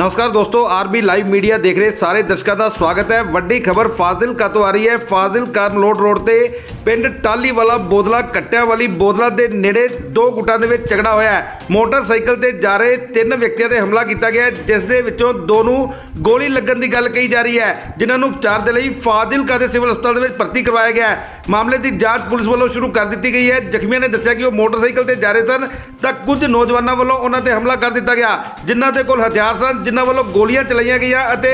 ਨਮਸਕਾਰ ਦੋਸਤੋ, RB live media ਦੇਖ ਰਹੇ ਸਾਰੇ ਦਰਸ਼ਕਾਂ ਦਾ ਸਵਾਗਤ ਹੈ। ਵੱਡੀ ਖਬਰ ਫਾਜ਼ਿਲਕਾ ਤੋਂ ਆ ਰਹੀ ਹੈ। ਫਾਜ਼ਿਲਕਾ ਮਲੋਟ ਰੋਡ ਤੇ ਪਿੰਡ ਟਾਲੀ ਵਾਲਾ ਬੋਦਲਾ ਕੱਟਿਆਂ ਵਾਲੀ ਬੋਦਲਾ ਦੇ ਨੇੜੇ ਦੋ ਗੁੱਟਾਂ ਦੇ ਵਿੱਚ ਝਗੜਾ ਹੋਇਆ ਹੈ। ਮੋਟਰਸਾਈਕਲ ਤੇ ਜਾ ਰਹੇ ਤਿੰਨ ਵਿਅਕਤੀਆਂ ਤੇ ਹਮਲਾ ਕੀਤਾ ਗਿਆ ਹੈ, ਜਿਸ ਦੇ ਵਿੱਚੋਂ ਦੋ ਨੂੰ ਗੋਲੀ ਲੱਗਣ ਦੀ ਗੱਲ ਕਹੀ ਜਾ ਰਹੀ ਹੈ ਜਿਨ੍ਹਾਂ ਨੂੰ ਉਪਚਾਰ ਦੇ ਲਈ ਫਾਜ਼ਿਲਕਾ ਦੇ ਸਿਵਲ ਹਸਪਤਾਲ ਦੇ ਵਿੱਚ ਭਰਤੀ ਕਰਵਾਇਆ ਗਿਆ ਹੈ। ਮਾਮਲੇ ਦੀ ਜਾਂਚ ਪੁਲਿਸ ਵੱਲੋਂ ਸ਼ੁਰੂ ਕਰ ਦਿੱਤੀ ਗਈ ਹੈ। ਜ਼ਖਮੀਆਂ ਨੇ ਦੱਸਿਆ ਕਿ ਉਹ ਮੋਟਰਸਾਈਕਲ ਤੇ ਜਾ ਰਹੇ ਸਨ ਤਾਂ ਕੁਝ ਨੌਜਵਾਨਾਂ ਵੱਲੋਂ ਉਹਨਾਂ ਤੇ ਹਮਲਾ ਕਰ ਦਿੱਤਾ ਗਿਆ ਜਿਨ੍ਹਾਂ ਦੇ ਕੋਲ ਹਥਿਆਰ ਸਨ ਜਿਨ੍ਹਾਂ ਵੱਲੋਂ ਗੋਲੀਆਂ ਚਲਾਈਆਂ ਗਈਆਂ ਅਤੇ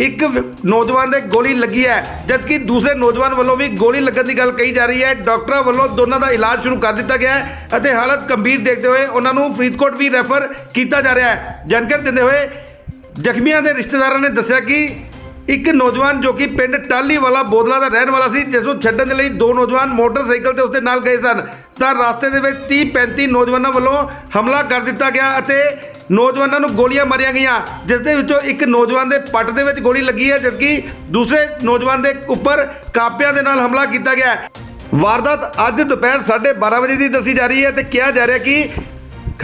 ਇੱਕ ਨੌਜਵਾਨ ਦੇ ਗੋਲੀ ਲੱਗੀ ਹੈ, ਜਦਕਿ ਦੂਸਰੇ ਨੌਜਵਾਨ ਵੱਲੋਂ ਵੀ ਗੋਲੀ ਲੱਗਣ ਦੀ ਗੱਲ ਕਹੀ ਜਾ ਰਹੀ ਹੈ। ਡਾਕਟਰਾਂ ਵੱਲੋਂ ਦੋਨਾਂ ਦਾ ਇਲਾਜ ਸ਼ੁਰੂ ਕਰ ਦਿੱਤਾ ਗਿਆ ਹੈ ਅਤੇ ਹਾਲਤ ਗੰਭੀਰ ਦੇਖਦੇ ਹੋਏ ਉਹਨਾਂ ਨੂੰ ਫਰੀਦਕੋਟ ਵੀ ਰੈਫਰ ਕੀਤਾ ਜਾ ਰਿਹਾ ਹੈ। ਜਾਣਕਾਰੀ ਦਿੰਦੇ ਹੋਏ ਜ਼ਖਮੀਆਂ ਦੇ ਰਿਸ਼ਤੇਦਾਰਾਂ ਨੇ ਦੱਸਿਆ ਕਿ ਇੱਕ ਨੌਜਵਾਨ ਜੋ ਕਿ ਪਿੰਡ ਟਾਲੀ ਵਾਲਾ ਬੋਦਲਾ ਦਾ ਰਹਿਣ ਵਾਲਾ ਸੀ, ਜਿਸ ਨੂੰ ਛੱਡਣ ਦੇ ਲਈ ਦੋ ਨੌਜਵਾਨ ਮੋਟਰਸਾਈਕਲ ਤੇ ਉਸਦੇ ਨਾਲ ਗਏ ਸਨ। ਤਾਂ ਰਸਤੇ ਦੇ ਵਿੱਚ 30 35 ਨੌਜਵਾਨਾਂ ਵੱਲੋਂ ਹਮਲਾ ਕਰ ਦਿੱਤਾ ਗਿਆ ਅਤੇ ਨੌਜਵਾਨਾਂ ਨੂੰ ਗੋਲੀਆਂ ਮਾਰੀਆਂ ਗਈਆਂ ਜਿਸ ਦੇ ਵਿੱਚੋਂ ਇੱਕ ਨੌਜਵਾਨ ਦੇ ਪੱਟ ਦੇ ਵਿੱਚ ਗੋਲੀ ਲੱਗੀ ਹੈ, ਜਦਕਿ ਦੂਸਰੇ ਨੌਜਵਾਨ ਦੇ ਉੱਪਰ ਕਾਪਿਆਂ ਦੇ ਨਾਲ ਹਮਲਾ ਕੀਤਾ ਗਿਆ ਹੈ। ਵਾਰਦਾਤ ਅੱਜ ਦੁਪਹਿਰ 12:30 ਵਜੇ ਦੀ ਦੱਸੀ ਜਾ ਰਹੀ ਹੈ ਤੇ ਕਿਹਾ ਜਾ ਰਿਹਾ ਕਿ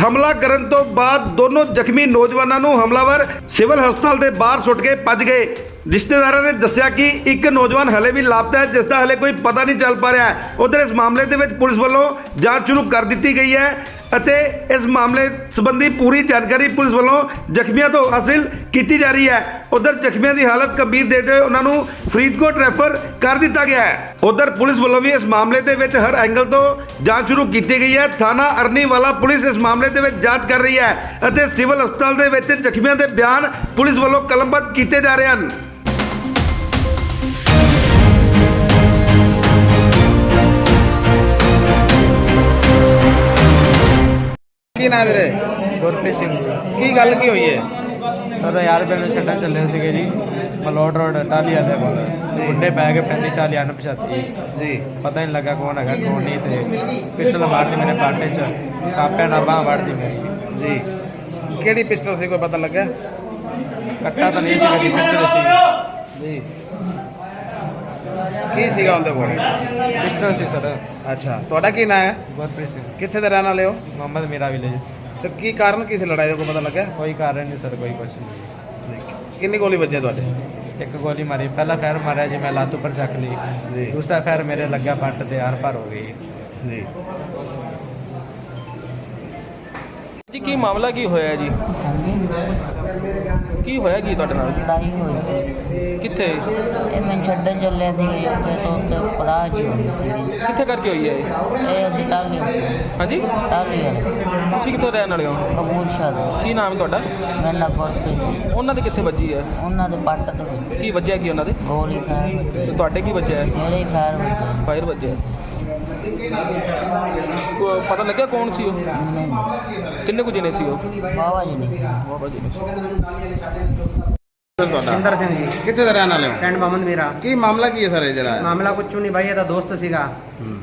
ਹਮਲਾ ਕਰਨ ਤੋਂ ਬਾਅਦ ਦੋਨੋਂ ਜ਼ਖਮੀ ਨੌਜਵਾਨਾਂ ਨੂੰ ਹਮਲਾਵਰ ਸਿਵਲ ਹਸਪਤਾਲ ਦੇ ਬਾਹਰ ਸੁੱਟ ਕੇ ਭੱਜ ਗਏ। ਰਿਸ਼ਤੇਦਾਰਾਂ ਨੇ ਦੱਸਿਆ ਕਿ ਇੱਕ ਨੌਜਵਾਨ ਹਲੇ ਵੀ ਲਾਪਤਾ ਹੈ ਜਿਸ ਦਾ ਹਲੇ ਕੋਈ ਪਤਾ ਨਹੀਂ ਚੱਲ ਪਾ ਰਿਹਾ ਹੈ। ਉਧਰ ਇਸ ਮਾਮਲੇ ਦੇ ਵਿੱਚ ਪੁਲਿਸ ਵੱਲੋਂ ਜਾਂਚ ਸ਼ੁਰੂ ਕਰ ਦਿੱਤੀ ਗਈ ਹੈ। ਅਤੇ ਇਸ ਮਾਮਲੇ ਸੰਬੰਧੀ ਪੂਰੀ ਜਾਣਕਾਰੀ ਪੁਲਿਸ ਵੱਲੋਂ ਜ਼ਖਮੀਆਂ ਤੋਂ ਹਾਸਿਲ ਕੀਤੀ ਜਾ ਰਹੀ ਹੈ। ਉਧਰ ਜ਼ਖਮੀਆਂ ਦੀ ਹਾਲਤ ਗੰਭੀਰ ਦੇਖਦੇ ਹੋਏ ਉਹਨਾਂ ਨੂੰ ਫਰੀਦਕੋਟ ਰੈਫਰ ਕਰ ਦਿੱਤਾ ਗਿਆ ਹੈ। ਉਧਰ ਪੁਲਿਸ ਵੱਲੋਂ ਵੀ ਇਸ ਮਾਮਲੇ ਦੇ ਵਿੱਚ ਹਰ ਐਂਗਲ ਤੋਂ ਜਾਂਚ ਸ਼ੁਰੂ ਕੀਤੀ ਗਈ ਹੈ। ਥਾਣਾ ਅਰਨੀ ਵਾਲਾ ਪੁਲਿਸ ਇਸ ਮਾਮਲੇ ਦੇ ਵਿੱਚ ਜਾਂਚ ਕਰ ਰਹੀ ਹੈ ਅਤੇ ਸਿਵਲ ਹਸਪਤਾਲ ਦੇ ਵਿੱਚ ਜ਼ਖਮੀਆਂ ਦੇ ਬਿਆਨ ਪੁਲਿਸ ਵੱਲੋਂ ਕਲਮਬੱਧ ਕੀਤੇ ਜਾ ਰਹੇ ਹਨ। ਕੀ ਨਾਮ ਵੀਰੇ? ਗੁਰਪ੍ਰੀਤ ਸਿੰਘ। ਕੀ ਗੱਲ ਕੀ ਹੋਈ ਹੈ? ਸਰ ਯਾਰ ਮੈਨੂੰ ਛੱਡਣ ਚੱਲੇ ਸੀਗੇ ਜੀ। ਮਲੋਟ ਰੋਡ ਟਾਲੀ ਵਾਲੇ ਕੋਲ। ਗੁੱਡੇ ਪੈ ਕੇ ਪੈਂਦੀ ਚਾਲੀ ਅਣ ਪਛਾਤੀ ਜੀ। ਪਤਾ ਨਹੀਂ ਲੱਗਾ ਕੌਣ ਹੈਗਾ ਕੌਣ ਨਹੀਂ ਤੇ ਪਿਸਟਲ ਮਾਰਦੀ ਮੇਰੇ ਪਾਟੇ 'ਚ। ਕਾਪਿਆਂ ਨਾਲ ਬਾਂਹ ਵੜਦੀ ਮੇਰੀ ਜੀ। ਕਿਹੜੀ ਪਿਸਟਲ ਸੀ ਕੋਈ ਪਤਾ ਲੱਗਾ? ਕੱਟਾ ਤਾਂ ਨਹੀਂ ਸੀਗਾ ਜੀ ਪਿਸਟਲ ਸੀ। ਜੀ। ਕੀ ਸੀਗਾ ਉਹਦੇ ਕੋਲ? ਪਿਸਟਲ ਸੀ ਸਰ। ਅੱਛਾ ਤੁਹਾਡਾ ਕੀ ਨਾਮ ਹੈ? ਗੁਰਪ੍ਰੀਤ ਸਿੰਘ। ਕਿੱਥੇ ਦੇ ਰਹਿਣ ਵਾਲੇ ਹੋ? ਮੁਹੰਮਦ ਮੇਰਾ ਵਿਲੇਜ ਤੇ ਕੀ ਕਾਰਨ ਕੀ ਸੀ ਲੜਾਈ ਦਾ ਕੋਈ ਪਤਾ ਲੱਗਾ ਕੋਈ ਕਾਰਨ ਨਹੀਂ ਸਰ ਕੋਈ ਕੁਛ ਨਹੀਂ। ਕਿੰਨੀ ਗੋਲੀ ਵੱਜੀ ਤੁਹਾਡੇ? ਇੱਕ ਗੋਲੀ ਮਾਰੀ। ਪਹਿਲਾ ਫੈਰ ਮਾਰਿਆ ਜੀ ਮੈਂ ਲੱਤ ਉੱਪਰ ਚੱਕ ਲਈ। ਜੀ। ਦੂਸਰਾ ਫੈਰ ਮੇਰੇ ਲੱਗਾ ਪੱਟ ਤੇ ਆਰ ਪਾਰ ਹੋ ਗਈ। ਜੀ। ਜੀ ਕੀ ਮਾਮਲਾ ਕੀ ਹੋਇਆ ਜੀ? ਕੀ ਹੋਇਆ ਕੀ ਤੁਹਾਡੇ ਨਾਲ? ਲੜਾਈ ਹੋਈ ਸੀ ਕਿੱਥੇ? ਇਹ ਮੈਂ ਛੱਡਣ ਚੱਲਿਆ ਸੀ ਉੱਥੇ ਤੋਂ ਉੱਤੇ ਪੜਾ ਜੀ ਕਿੱਥੇ ਕਰਕੇ ਹੋਈ ਹੈ ਇਹ? ਇਹ ਅਸੀਂ ਟਾਲੀ ਹਾਂਜੀ? ਟਾਲੀ ਵਾਲੇ। ਤੁਸੀਂ ਕਿੱਥੋਂ ਰਹਿਣ ਵਾਲੇ ਹੋ? ਕਬੂਲ ਸ਼ਾਹ ਦੇ ਕੀ ਨਾਮ ਹੈ ਤੁਹਾਡਾ? ਮੈਂ ਨਾ ਗੁਰਪ੍ਰੀਤ। ਉਹਨਾਂ ਦੇ ਕਿੱਥੇ ਵੱਜੀ ਹੈ? ਉਹਨਾਂ ਦੇ ਪੱਟ ਤੋਂ ਵੱਜੀ। ਕੀ ਵੱਜਿਆ ਕੀ ਉਹਨਾਂ ਦੇ? ਗੋਲੀ ਫਾਇਰ ਵੱਜੀ। ਤੇ ਤੁਹਾਡੇ ਕੀ ਵੱਜਿਆ? ਹੈ? ਮੇਰੇ ਫਾਇਰ ਵੱਜੀ। ਫਾਇਰ ਵੱਜਿਆ ਕੋ- ਪਤਾ ਲੱਗਿਆ ਕੌਣ ਸੀ ਉਹ? ਕਿੰਨੇ ਕੁ ਜਣੇ ਸੀ ਉਹ? ਬਾਬਾ ਜੀ ਨੇ। ਬਾਬਾ ਜੀ ਨੇ। ਤੁਹਾਡਾ ਸੁੰਦਰ ਸਿੰਘ ਜੀ। ਕਿੱਥੇ ਦੇ ਰਹਿਣ ਵਾਲੇ ਹੋ? ਪਿੰਡ ਬੰਮਦ ਮੇਰਾ। ਕੀ ਮਾਮਲਾ ਕੀ ਹੈ ਸਰ ਇਹ ਜਿਹੜਾ? ਹੈ? ਮਾਮਲਾ ਕੁਛ ਨਹੀਂ ਬਾਈ ਇਹਦਾ ਦੋਸਤ ਸੀਗਾ।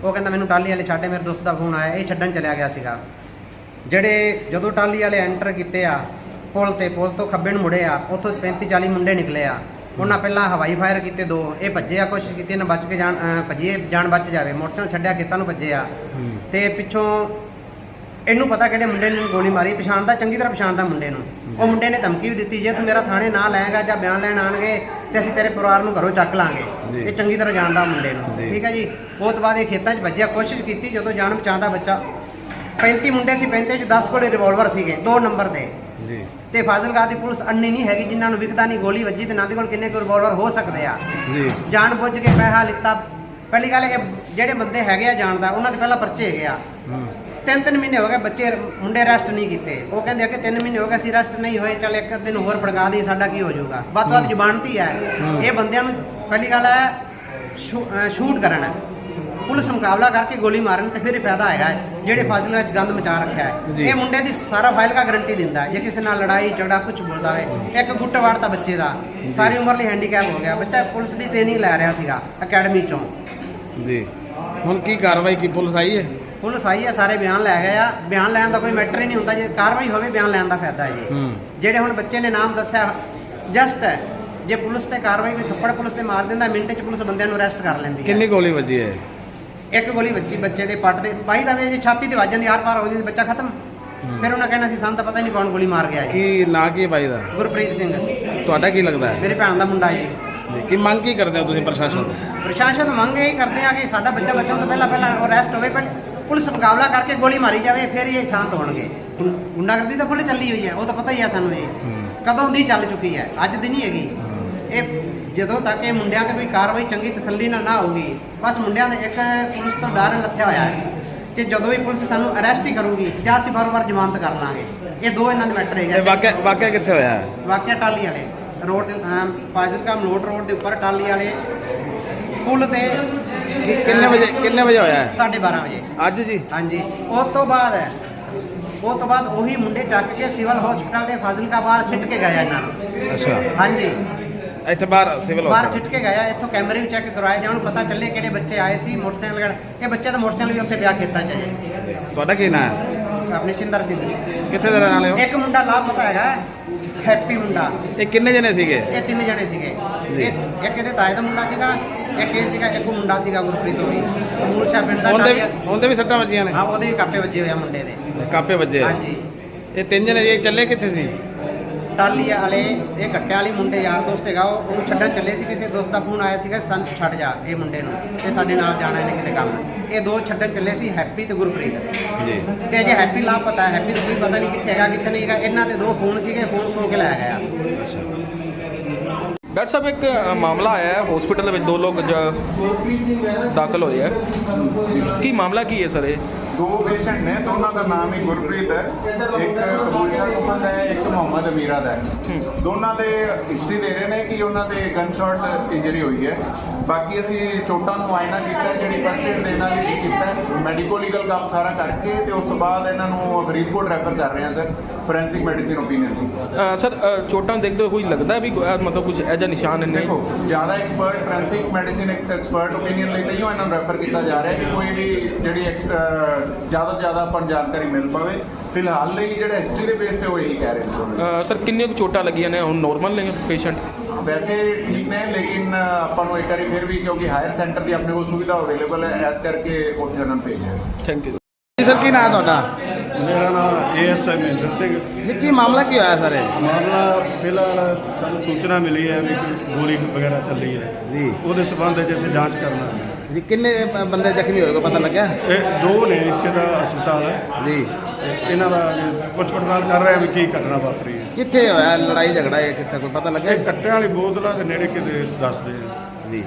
ਉਹ ਕਹਿੰਦਾ ਮੈਨੂੰ ਟਾਲੀ ਵਾਲੇ ਛੱਡੇ ਮੇਰੇ ਦੋਸਤ ਦਾ ਫੋਨ ਆਇਆ ਇਹ ਛੱਡਣ ਚਲਿਆ ਗਿਆ ਸੀਗਾ। ਜਿਹੜੇ ਜਦੋਂ ਟਾਲੀ ਵਾਲੇ ਐਂਟਰ ਕੀਤੇ ਆ ਪੁਲ ਤੇ ਪੁਲ ਤੋਂ ਖੱਬੇ ਨੂੰ ਮੁੜੇ ਆ ਉੱਥੋਂ 35 40 ਮੁੰਡੇ ਨਿਕਲੇ ਆ। ਉਹਨਾਂ ਪਹਿਲਾਂ ਹਵਾਈ ਫਾਇਰ ਕੀਤੇ ਦੋ ਇਹ ਭੱਜੇ ਆ ਕੋਸ਼ਿਸ਼ ਕੀਤੀ ਨਾ ਬਚ ਕੇ ਜਾਣ ਅਹ ਭੱਜੀਏ ਜਾਨ ਬਚ ਜਾਵੇ। ਮੋਟਰਸਾਈਕਲ ਛੱਡਿਆ ਖੇਤਾਂ ਨੂੰ ਭੱਜੇ ਆ। ਤੇ ਪਿੱਛੋਂ ਇਹਨੂੰ ਪਤਾ ਕਿਹੜੇ ਮੁੰਡੇ ਨੇ ਗੋਲੀ ਮਾਰੀ ਪਛਾਣਦਾ ਚੰਗੀ ਤਰ੍ਹਾਂ ਪਛਾਣਦਾ ਮੁੰਡੇ ਨੂੰ। ਉਹ ਮੁੰਡੇ ਨੇ ਧਮਕੀ ਵੀ ਦਿੱਤੀ ਜੇ ਤੂੰ ਮੇਰਾ ਥਾਣੇ ਨਾ ਲਾਏਗਾ ਜਾਂ ਬਿਆਨ ਲੈਣ ਆਣਗੇ ਤੇ ਅਸੀਂ ਤੇਰੇ ਪਰਿਵਾਰ ਨੂੰ ਘਰੋਂ ਚੱਕ ਲਾਂਗੇ। ਜੀ। ਇਹ ਚੰਗੀ ਤਰ੍ਹਾਂ ਜਾਣਦਾ ਮੁੰਡੇ ਨੂੰ। ਜੀ। ਠੀਕ ਹੈ ਜੀ? ਉਹ ਤੋਂ ਬਾਅਦ ਇਹ ਖੇਤਾਂ 'ਚ ਭੱਜਿਆ ਕੋਸ਼ਿਸ਼ ਕੀਤੀ ਜਦੋਂ ਜਾਨ ਬਚਾਉਂਦਾ ਬੱਚਾ। 35 ਮੁੰਡੇ ਸੀ 35 'ਚ 10 ਕੋਲੇ ਰਿਵਾਲਵਰ ਸੀਗੇ ਦੋ ਨੰਬਰ ਤੇ ਜੀ। ਤੇ ਫਾਜ਼ਿਲਕਾ ਦੀ ਪੁਲਿਸ ਅੰਨੀ ਨਹੀਂ ਹੈਗੀ ਜਿਨ੍ਹਾਂ ਨੂੰ ਵਿਕਦਾ ਨਹੀਂ ਗੋਲੀ ਵੱਜੀ ਤੇ ਨਾ ਦੇ ਕੋਲ ਕਿੰਨੇ ਕੁ ਰਿਵਾਲਵਰ ਹੋ ਸਕਦੇ ਆ। ਜੀ। ਜਾਣ ਬੁੱਝ ਕੇ ਪੈਸਾ ਲਿੱਤਾ। ਪਹਿਲੀ ਗੱਲ ਇਹ ਕਿ ਜਿਹੜੇ ਬੰਦੇ ਹੈਗੇ ਆ ਜਾਣਦਾ ਉਹਨਾਂ ਦੇ ਪਹਿਲਾਂ ਪਰਚੇ ਹੈਗੇ ਆ। ਹੂੰ। ਤਿੰਨ ਤਿੰਨ ਮਹੀਨੇ ਹੋ ਗਏ ਬੱਚੇ ਮੁੰਡੇ ਰੈਸਟ ਨਹੀਂ ਕੀਤੇ। ਉਹ ਕਹਿੰਦੇ ਆ ਕਿ ਤਿੰਨ ਮਹੀਨੇ ਹੋ ਗਏ ਅਸੀਂ ਰੈਸਟ ਨਹੀਂ ਹੋਏ ਚੱਲ ਇੱਕ ਦਿਨ ਹੋਰ ਫੜਕਾ ਦੀ ਸਾਡਾ ਕੀ ਹੋ ਜਾਊਗਾ? ਵੱਧ ਤੋਂ ਵੱਧ ਜ਼ਬਾਨਤੀ ਹੈ। ਇਹ ਬੰਦਿਆਂ ਨੂੰ ਪਹਿਲੀ ਗੱਲ ਹੈ ਸ਼ੂ- ਅਹ ਸ਼ੂਟ ਕਰਨਾ ਪੁਲਿਸ ਮੁਕਾਬਲਾ ਕਰਕੇ ਗੋਲੀ ਮਾਰਨ ਤੇ ਫਿਰ ਹੀ ਫਾਇਦਾ ਹੈਗਾ ਹੈ। ਜਿਹੜੇ ਫਾਜ਼ਿਲਾਂ ਵਿੱਚ ਗੰਦ ਮਚਾ ਰੱਖਿਆ ਹੈ। ਇਹ ਮੁੰਡੇ ਦੀ ਸਾਰਾ ਫਾਈਲ ਦਾ ਗਾਰੰਟੀ ਦਿੰਦਾ ਹੈ। ਜੇ ਕਿਸੇ ਨਾਲ ਲੜਾਈ ਝਗੜਾ ਕੁਝ ਬੋਲਦਾ ਹੋਵੇ ਇੱਕ ਗੁੱਟ ਵਾੜਤਾ ਬੱਚੇ ਦਾ। ਸਾਰੀ ਉਮਰ ਲਈ ਹੈਂਡੀਕੈਪ ਹੋ ਗਿਆ। ਬੱਚਾ ਪੁਲਿਸ ਦੀ ਟ੍ਰੇਨਿੰਗ ਲੈ ਰਿਹਾ ਸੀਗਾ ਅਕੈਡਮੀ ਚੋਂ। ਜੀ। ਹੁਣ ਕੀ ਕਾਰਵਾਈ ਕੀ ਪੁਲਿਸ ਆਈ ਹੈ? ਪੁਲਿਸ ਆਈ ਹੈ ਸਾਰੇ ਬਿਆਨ ਲੈ ਗਏ ਆ। ਬਿਆਨ ਲੈਣ ਦਾ ਕੋਈ ਮੈਟਰ ਹੀ ਨਹੀਂ ਹੁੰਦਾ। ਜੇ ਕਾਰਵਾਈ ਹੋਵੇ ਬਿਆਨ ਲੈਣ ਦਾ ਫਾਇਦਾ ਹੈ। ਜੀ ਜਿਹੜੇ ਹੁਣ ਬੱਚੇ ਨੇ ਨਾਮ ਦੱਸਿਆ ਜਸਟ ਹੈ। ਜੇ ਪੁਲਿਸ ਤੇ ਕਾਰਵਾਈ ਕੋਈ ਥੱਪੜ ਪੁਲਿਸ ਤੇ ਮਾਰ ਦਿੰਦਾ ਮਿੰਟ 'ਚ ਪੁਲਿਸ ਬੰਦਿਆਂ ਨੂੰ ਅਰੈਸਟ ਕਰ ਲੈਂਦੀ ਹੈ। ਕਿੰਨੀ ਗੋਲੀ ਵੱਜੀ ਹੈ? ਇੱਕ ਗੋਲੀ ਵੱਜੀ ਬੱਚੇ ਦੇ ਪੱਟ ਤੇ ਬਾਈ ਦਾ ਵੀ ਜੇ ਛਾਤੀ ਤੇ ਵੱਜ ਜਾਂਦੀ ਆਰ ਪਾਰ ਹੋ ਜਾਂਦੀ ਬੱਚਾ ਖਤਮ। ਫਿਰ ਉਹਨਾਂ ਕਹਿਣਾ ਸੀ ਸਾਨੂੰ ਤਾਂ ਪਤਾ ਹੀ ਨਹੀਂ ਕੌਣ ਗੋਲੀ ਮਾਰ ਗਿਆ ਜੀ ਕੀ ਨਾਂ ਕੀ ਹੈ ਬਾਈ ਦਾ? ਗੁਰਪ੍ਰੀਤ ਸਿੰਘ। ਤੁਹਾਡਾ ਕੀ ਲੱਗਦਾ ਹੈ? ਮੇਰੇ ਭੈਣ ਦਾ ਮੁੰਡਾ ਜੀ, ਕੀ ਮੰਗ ਕੀ ਕਰਦੇ ਹੋ ਤੁਸੀਂ ਪ੍ਰਸ਼ਾਸਨ ਤੋਂ? ਪ੍ਰਸ਼ਾਸਨ ਤੋਂ ਮੰਗ ਇਹ ਕਰਦੇ ਆ ਕਿ ਸਾਡਾ ਬੱਚਾ ਬਚਣ ਤੋਂ ਪਹਿਲਾਂ ਪਹਿਲਾਂ ਅਰੈਸਟ ਹੋਵੇ ਪਰ ਪੁਲਿਸ ਮੁਕਾਬਲਾ ਕਰਕੇ ਗੋਲੀ ਮਾਰੀ ਜਾਵੇ ਫਿਰ ਇਹ ਸ਼ਾਂਤ ਹੋਣਗੇ। ਗੁੰਡਾਗਰਦੀ ਤਾਂ ਫੁੱਲ ਚੱਲੀ ਹੋਈ ਹੈ ਉਹ ਤਾਂ ਪਤਾ ਹੀ ਆ ਸਾਨੂੰ ਜੀ ਕਦੋਂ ਦੀ ਚੱਲ ਚੁੱਕੀ ਹੈ? ਅੱਜ ਦੀ ਨਹੀਂ ਹੈਗੀ। ਇਹ ਜਦੋਂ ਤੱਕ ਇਹ ਮੁੰਡਿਆਂ ਤੇ ਕੋਈ ਕਾਰਵਾਈ ਚੰਗੀ ਤਸੱਲੀ ਨਾਲ ਨਾ ਹੋਊਗੀ ਬਸ ਮੁੰਡਿਆਂ ਦੇ ਇੱਕ ਪੁਲਿਸ ਤੋਂ ਡਰ ਲੱਥਿਆ ਹੋਇਆ ਹੈ ਕਿ ਜਦੋਂ ਵੀ ਪੁਲਿਸ ਸਾਨੂੰ ਅਰੈਸਟ ਹੀ ਕਰੂਗੀ ਜਾਂ ਅਸੀਂ ਬਾਰ-ਬਾਰ ਜ਼ਮਾਨਤ ਕਰ ਲਾਂਗੇ। ਇਹ ਦੋ ਇਹਨਾਂ ਦੇ ਮੈਟਰ ਇਹ ਹੈਗੇ ਵਾਕਿਆ ਵਾਕਿਆ ਕਿੱਥੇ ਹੋਇਆ? ਵਾਕਿਆ ਟਾਲੀ ਵਾਲੇ ਰੋਡ ਤੇ ਅਮ, ਫਾਜ਼ਿਲਕਾ ਮਲੋਟ ਰੋਡ ਦੇ ਉੱਪਰ ਟਾਲੀ ਵਾਲੇ। ਪੁਲ ਤੇ ਕਿੰਨੇ ਵਜੇ ਕਿੰਨੇ ਵਜੇ ਹੋਇਆ? ਹੈ 12:30 ਵਜੇ। ਅੱਜ ਜੀ? ਹਾਂਜੀ। ਉਸ ਤੋਂ ਬਾਅਦ ਹੈ ਉਸ ਤੋਂ ਬਾਅਦ ਉਹੀ ਮੁੰਡੇ ਚੱਕ ਕੇ ਸਿਵਲ ਹਸਪੀਟਲ ਦੇ ਫਾਜ਼ਿਲਕਾ ਬਾਹਰ ਸਿੱਟ ਕੇ ਗਏ ਇਹਨਾਂ ਨੂੰ। ਅੱਛਾ। ਹਾਂਜੀ। ਇੱਥੇ ਬਾਹਰ ਸਿਵਲ ਬਾਹਰ ਸਿੱਟ ਕੇ ਗਿਆ ਇੱਥੋਂ ਕੈਮਰੇ ਵੀ ਚੈੱਕ ਕਰਵਾਏ ਜਾਣ ਪਤਾ ਚੱਲੇ ਕਿਹੜੇ ਬੱਚੇ ਆਏ ਸੀ ਮੋਟਰਸਾਈਕਲ ਵਗੈਰਾ। ਇਹ ਬੱਚਾ ਤਾਂ ਮੋਟਰਸਾਈਕਲ ਵੀ ਉੱਥੇ ਵਿਆਹ ਕੀਤਾ ਜਾਏ ਤੁਹਾਡਾ ਕੀ ਨਾਂ ਹੈ? ਆਪਣੇ ਸਿੰਦਰ ਸਿੰਘ ਜੀ। ਕਿੱਥੇ ਦੇ ਵਾਲੇ ਹੋ? ਇੱਕ ਮੁੰਡਾ ਲਾਪਤਾ ਹੈਗਾ ਹੈਪੀ ਮੁੰਡਾ। ਇਹ ਕਿੰਨੇ ਜਣੇ ਸੀਗੇ? ਇਹ ਤਿੰਨ ਜਣੇ ਸੀਗੇ। ਇੱਕ ਇਹਦੇ ਤਾਏ ਦਾ ਮੁੰਡਾ ਸੀਗਾ ਇੱਕ ਇਹ ਸੀਗਾ ਇੱਕ ਮੁੰਡਾ ਸੀਗਾ ਗੁਰਪ੍ਰੀਤ ਵੀ। ਮੂਲਸ਼ਾ ਪਿੰਡ ਦਾ ਉਹਦੇ। ਉਹਦੇ ਵੀ ਸੱਟਾਂ ਵੱਜੀਆਂ ਨੇ? ਹਾਂ ਉਹਦੇ ਵੀ ਕਾਪੇ ਵੱਜੇ ਹੋਏ ਆ ਮੁੰਡੇ ਦੇ। ਕਾਪੇ ਵੱਜੇ। ਹਾਂਜੀ। ਇਹ ਤਿੰਨ ਜਣੇ ਇਹ ਚੱਲੇ ਕਿੱਥੇ ਸੀ? ਟਾਲੀ ਵਾਲੇ ਇਹ ਗੱਟਿਆਂ ਵਾਲੀ ਮੁੰਡੇ ਯਾਰ ਦੋਸਤ ਹੈਗਾ ਉਹ ਉਹਨੂੰ ਛੱਡਣ ਚੱਲੇ ਸੀ ਕਿਸੇ ਦੋਸਤ ਦਾ ਫੋਨ ਆਇਆ ਸੀਗਾ ਸੰਤ ਛੱਡ ਜਾ ਇਹ ਮੁੰਡੇ ਨੂੰ ਇਹ ਸਾਡੇ ਨਾਲ ਜਾਣਾ ਇਹਨੇ ਕਿਤੇ ਕੰਮ। ਇਹ ਦੋ ਛੱਡਣ ਚੱਲੇ ਸੀ ਹੈਪੀ ਤੇ ਗੁਰਪ੍ਰੀਤ। ਜੀ। ਤੇ ਅਜੇ ਹੈਪੀ ਲਾਪਤਾ ਹੈ ਹੈਪੀ ਨੂੰ ਕੋਈ ਪਤਾ ਨਹੀਂ ਕਿੱਥੇ ਹੈਗਾ ਕਿੱਥੇ ਨਹੀਂ ਹੈਗਾ ਇਹਨਾਂ ਦੇ ਦੋ ਫੋਨ ਸੀਗੇ ਫੋਨ ਖੋ ਕੇ ਲੈ ਗਿਆ ਡਾਕਟਰ ਸਾਹਿਬ ਇੱਕ ਅ, ਮਾਮਲਾ ਆਇਆ ਹੈ ਹਸਪੀਟਲ ਵਿੱਚ ਦੋ ਲੋਕ ਜ- ਦਾਖਲ ਹੋਏ ਹੈ। ਕੀ ਮਾਮਲਾ ਕੀ ਹੈ ਸਰ ਇਹ? ਦੋ ਪੇਸ਼ੈਂਟ ਨੇ ਦੋਨਾਂ ਦਾ ਨਾਮ ਹੀ ਗੁਰਪ੍ਰੀਤ ਹੈ। ਇੱਕ ਅਬੂਸ਼ਾ ਮੁਹੰਮਦ ਹੈ ਇੱਕ ਮੁਹੰਮਦ ਅਮੀਰਾ ਦਾ ਹੈ। ਦੋਨਾਂ ਦੇ ਹਿਸਟਰੀ ਦੇ ਰਹੇ ਨੇ ਕਿ ਉਹਨਾਂ ਦੇ ਗਨ ਸ਼ਾਟ ਇੰਜਰੀ ਹੋਈ ਹੈ। ਬਾਕੀ ਅਸੀਂ ਚੋਟਾਂ ਨੂੰ ਆਇਨਾ ਕੀਤਾ ਹੈ, ਜਿਹੜੀ ਫਸਟ ਏਡ ਦੇਣ ਵਾਲੀ ਸੀ ਕੀਤਾ ਮੈਡੀਕੋ ਲੀਗਲ ਕੰਮ ਸਾਰਾ ਕਰਕੇ ਤੇ ਉਸ ਤੋਂ ਬਾਅਦ ਇਹਨਾਂ ਨੂੰ ਫਰੀਦਕੋਟ ਰੈਫਰ ਕਰ ਰਹੇ ਹਾਂ sir forensic medicine opinion uh, sir ਚੋਟਾਂ ਦੇਖਦੇ ਹੋਏ ਕੋਈ ਲੱਗਦਾ ਹੈ ਵੀ ਮਤਲਬ ਕੁਝ ਐਜਾ ਨਿਸ਼ਾਨ ਨਹੀਂ ਦੇਖੋ ਜ਼ਿਆਦਾ expert forensic medicine expert opinion ਲਈ ਤਈਓ ਇਹਨਾਂ ਨੂੰ ਰੈਫਰ ਕੀਤਾ ਜਾ ਰਿਹਾ ਹੈ ਕਿ ਕੋਈ ਵੀ ਜਿਹੜੀ ਜ਼ਿਆਦਾ ਤੋਂ ਜ਼ਿਆਦਾ ਆਪਾਂ ਨੂੰ ਜਾਣਕਾਰੀ ਮਿਲ ਪਾਵੇ। ਫਿਲਹਾਲ ਲਈ ਜਿਹੜਾ ਹਿਸਟਰੀ ਦੇ ਬੇਸ ਤੇ ਉਹ ਇਹੀ ਕਹਿ ਰਹੇ ਨੇ ਸਰ ਕਿੰਨੀਆਂ ਕੁ ਚੋਟਾਂ ਲੱਗੀਆਂ ਨੇ? ਹੁਣ ਨਾਰਮਲ ਨੇ ਪੇਸ਼ੈਂਟ ਵੈਸੇ ਠੀਕ ਨੇ ਲੇਕਿਨ ਆਪਾਂ ਨੂੰ ਇੱਕ ਵਾਰੀ ਫਿਰ ਵੀ ਕਿਉਂਕਿ ਹਾਇਰ ਸੈਂਟਰ ਦੀ ਆਪਣੇ ਕੋਲ ਸੁਵਿਧਾ ਅਵੇਲੇਬਲ ਹੈ ਇਸ ਕਰਕੇ ਉੱਥੇ ਨੂੰ ਭੇਜਿਆ ਥੈਂਕ ਯੂ ਜੀ ਸਰ ਕੀ ਨਾਂ ਹੈ ਤੁਹਾਡਾ? ਮੇਰਾ ਨਾਮ ਏਐਸਆਈ ਮਹਿੰਦਰ ਸਿੰਘ। ਜੀ ਕੀ ਮਾਮਲਾ ਕੀ ਹੋਇਆ ਸਰ ਇਹ? ਮਾਮਲਾ ਫਿਲਹਾਲ ਸਾਨੂੰ ਸੂਚਨਾ ਮਿਲੀ ਹੈ ਵੀ ਕੋਈ ਗੋਲੀ ਵਗੈਰਾ ਚੱਲੀ ਹੈ। ਜੀ। ਉਹਦੇ ਸਬੰਧ ਵਿੱਚ ਇੱਥੇ ਜਾਂਚ ਕਰਨਾ ਹੈ। ਜੀ ਕਿੰਨੇ ਬੰਦੇ ਜ਼ਖਮੀ ਹੋਏ ਕੋ ਪਤਾ ਲੱਗਿਆ? ਇਹ ਦੋ ਨੇ ਇੱਥੇ ਦਾ ਹਸਪਤਾਲ ਹੈ। ਜੀ। ਇਹਨਾਂ ਦਾ ਪੁੱਛ ਪੜਤਾਲ ਕਰ ਰਹੇ ਆ ਵੀ ਕੀ ਘਟਨਾ ਵਾਪਰੀ ਹੈ। ਕਿੱਥੇ ਹੋਇਆ ਲੜਾਈ ਝਗੜਾ ਇਹ ਕਿੱਥੇ ਕੋਈ ਪਤਾ ਲੱਗਿਆ? ਇਹ ਕੱਟਿਆਂ ਵਾਲੀ ਬੋਤਲਾਂ ਦੇ ਨੇੜੇ ਕਿਤੇ ਦੱਸਦੇ ਆ। ਜੀ।